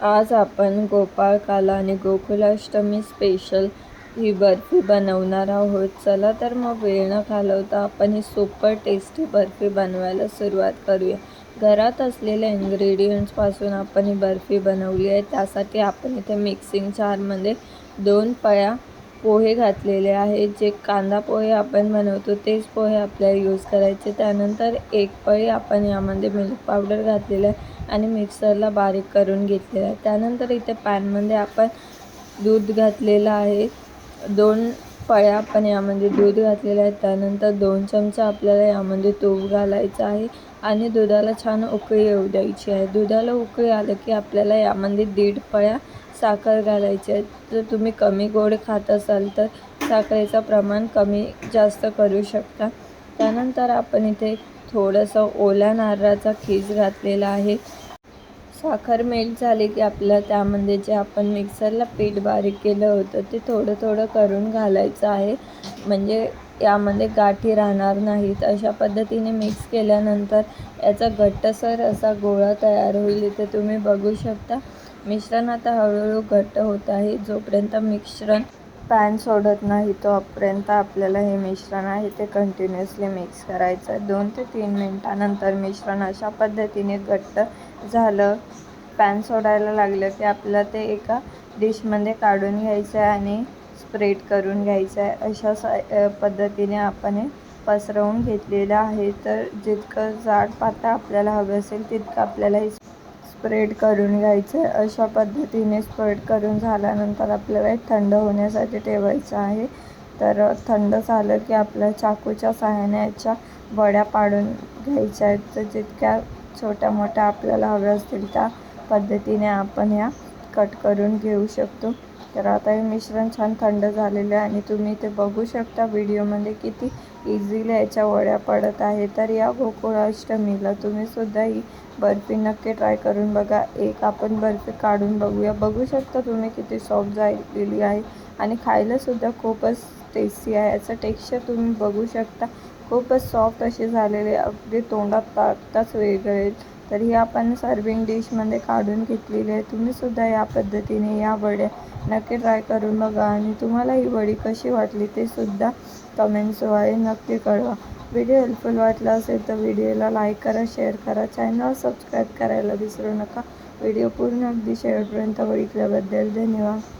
आज आपण गोपाळकाला आणि गोकुलाष्टमी स्पेशल ही बर्फी बनवणार आहोत. चला तर मग वेळ न घालवता आपण ही सुपर टेस्टी बर्फी बनवायला सुरुवात करूया. घरात असलेल्या इन्ग्रेडियंट्सपासून आपण ही बर्फी बनवली आहे. त्यासाठी आपण इथे मिक्सिंग चारमध्ये दोन पळ्या पोहे घातलेले आहेत. जे कांदा पोहे आपण बनवतो तेच पोहे आपल्याला यूज करायचे. त्यानंतर एक पळी आपण यामध्ये मिल्क पावडर घातलेलं आहे आणि मिक्सरला बारीक करून घेतलेलं आहे. त्यानंतर इथे पॅनमध्ये आपण दूध घातलेलं आहे. दोन पळ्या आपण यामध्ये दूध घातलेलं आहे. त्यानंतर दोन चमचा आपल्याला यामध्ये तूप घालायचं आहे आणि दुधाला छान उकळी येऊ द्यायची आहे. दुधाला उकळी आलं की आपल्याला यामध्ये दीड पळ्या साखर घालायची आहे. जर तुम्ही कमी गोड खात असाल तर साखरेचं प्रमाण कमी जास्त करू शकता. त्यानंतर आपण इथे थोडंसं ओल्या नारळाचा खीस घातलेला आहे. साखर मेल्ट झाली की आपल्याला त्यामध्ये जे आपण मिक्सरला पीठ बारीक केलं होतं ते थोडं थोडं करून घालायचं आहे. म्हणजे यामध्ये गाठी राहणार नाहीत. अशा पद्धतीने मिक्स केल्यानंतर याचा घट्टसर असा गोळा तयार होईल. इथे तुम्ही बघू शकता. मिश्रण आता हळूहळू घट्ट होत आहे. जोपर्यंत मिश्रण पॅन सोडत नाही तोपर्यंत आपल्याला हे मिश्रण आहे ते कंटिन्युअसली मिक्स करायचं. आहे दोन ते तीन मिनटानंतर मिश्रण अशा पद्धतीने घट्ट झालं पॅन सोडायला लागलं की आपल्याला ते एका डिशमध्ये काढून घ्यायचं आहे आणि स्प्रेड करून घ्यायचं आहे अशा सा पद्धतीने आपण हे पसरवून घेतलेलं आहे. तर जितकं जाड पातळ आपल्याला हवं असेल तितकं आपल्याला हे स्प्रेड करून घ्यायचं. आहे अशा पद्धतीने स्प्रेड करून झाल्यानंतर आपल्याला थंड होण्यासाठी ठेवायचं आहे. तर थंड झालं की आपल्या चाकूच्या सहाय्याने याच्या वड्या पाडून घ्यायच्या आहेत. तर जितक्या छोट्या मोठ्या आपल्याला हव्या असतील त्या पद्धतीने आपण ह्या कट करून घेऊ शकतो. तर आता हे मिश्रण छान थंड झालेलं आहे आणि तुम्ही ते बघू शकता व्हिडिओमध्ये किती इझिली याच्या वड्या पडत आहे तर या गोकुळाष्टमीला तुम्हीसुद्धा ही बर्फी नक्की ट्राय करून बघा. एक आपण बर्फी काढून बघूया. बघू शकता तुम्ही किती सॉफ्ट झालेली आहे आणि खायलासुद्धा खूपच टेस्टी आहे. याचं टेक्स्चर तुम्ही बघू शकता. खूपच सॉफ्ट अशी झालेली अगदी तोंडात टाकताच वेगळे तर ही आपण सर्विंग डिशमध्ये काढून घेतलेली आहे. तुम्हीसुद्धा या पद्धतीने या वड्या नक्की ट्राय करून बघा आणि तुम्हाला ही वडी कशी वाटली ते सुद्धा कमेंट्सद्वारे नक्की कळवा. व्हिडिओ हेल्पफुल वाटला असेल तर व्हिडिओला लाईक करा शेअर करा चॅनल सबस्क्राईब करायला विसरू नका. व्हिडिओ पूर्ण अगदी शेवटपर्यंत बघितल्याबद्दल धन्यवाद.